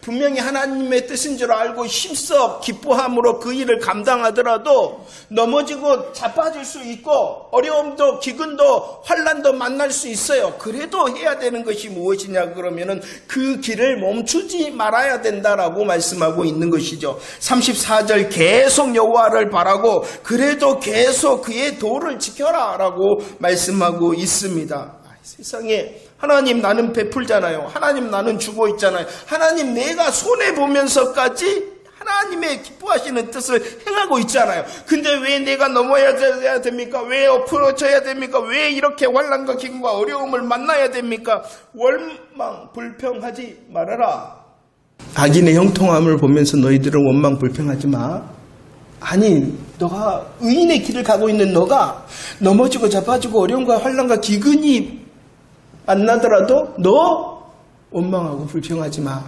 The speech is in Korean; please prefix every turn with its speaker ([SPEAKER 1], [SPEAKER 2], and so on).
[SPEAKER 1] 분명히 하나님의 뜻인 줄 알고 힘써 기뻐함으로 그 일을 감당하더라도 넘어지고 자빠질 수 있고 어려움도 기근도 환란도 만날 수 있어요. 그래도 해야 되는 것이 무엇이냐 그러면은 그 길을 멈추지 말아야 된다라고 말씀하고 있는 것이죠. 34절 계속 여호와를 바라고 그래도 계속 그의 도를 지켜라라고 말씀하고 있습니다. 아, 세상에 하나님 나는 베풀잖아요. 하나님 나는 주고 있잖아요. 하나님 내가 손해 보면서까지 하나님의 기뻐하시는 뜻을 행하고 있잖아요. 근데 왜 내가 넘어야 됩니까? 왜 엎어져야 됩니까? 왜 이렇게 환란과 기근과 어려움을 만나야 됩니까? 원망 불평하지 말아라. 악인의 형통함을 보면서 너희들은 원망 불평하지 마. 아니, 너가 의인의 길을 가고 있는 너가 넘어지고 자빠지고 어려움과 환란과 기근이 만나더라도 너 원망하고 불평하지 마.